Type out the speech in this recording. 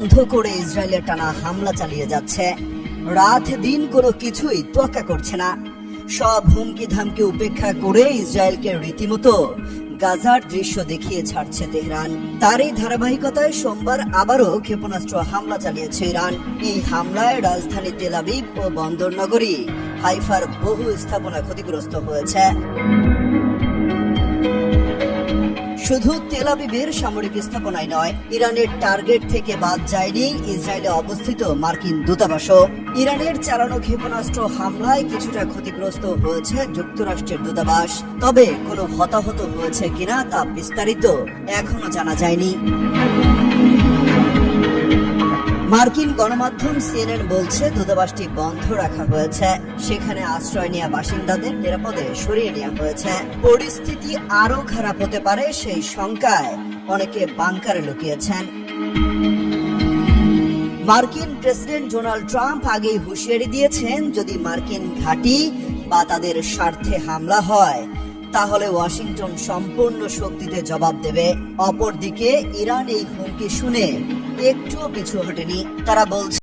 বন্ধ করে ইসরায়েলের টানা হামলা চালিয়ে যাচ্ছে। রাত দিন কোনো কিছুই তোয়াক্কা করছে না। সব হুমকি ধামকি উপেক্ষা করে ইসরায়েলকে রীতিমতো গাজার দৃশ্য দেখিয়ে ছাড়ছে তেহরান। তারই ধারাবাহিকতায় সোমবার আবারও ক্ষেপণাস্ত্র হামলা চালিয়েছে ইরান। এই হামলায় রাজধানী তেলাবিব ও বন্দর নগরী হাইফার বহু স্থাপনা ক্ষতিগ্রস্ত হয়েছে। শুধু তেলাবিবের সামরিক স্থাপনায় নয়, ইরানের টার্গেট থেকে বাদ যায়নি ইসরায়েলে অবস্থিত মার্কিন দূতাবাসও। ইরানের চালানো ক্ষেপণাস্ত্র হামলায় কিছুটা ক্ষতিগ্রস্ত হয়েছে যুক্তরাষ্ট্রের দূতাবাস। তবে কোনো হতাহত হয়েছে কিনা তা বিস্তারিত এখনও জানা যায়নি। মার্কিন গণমাধ্যম সিএনএন বলছে, দূতাবাসটি বন্ধ রাখা হয়েছে। সেখানে আশ্রয় নেওয়া বাসিন্দাদের নিরাপদে সরিয়ে নেওয়া হয়েছে। পরিস্থিতি আরও খারাপ হতে পারে সেই শঙ্কায় অনেকে বাংকারে লুকিয়েছেন। মার্কিন প্রেসিডেন্ট ডোনাল্ড ট্রাম্প আগেই হুঁশিয়ারি দিয়েছেন, যদি মার্কিন ঘাঁটি বা তাদের স্বার্থে হামলা হয়, তাহলে ওয়াশিংটন সম্পূর্ণ শক্তিতে জবাব দেবে। অপরদিকে, ইরান এই হুমকি শুনে একটুও পিছু হটেনি। তারা বলছে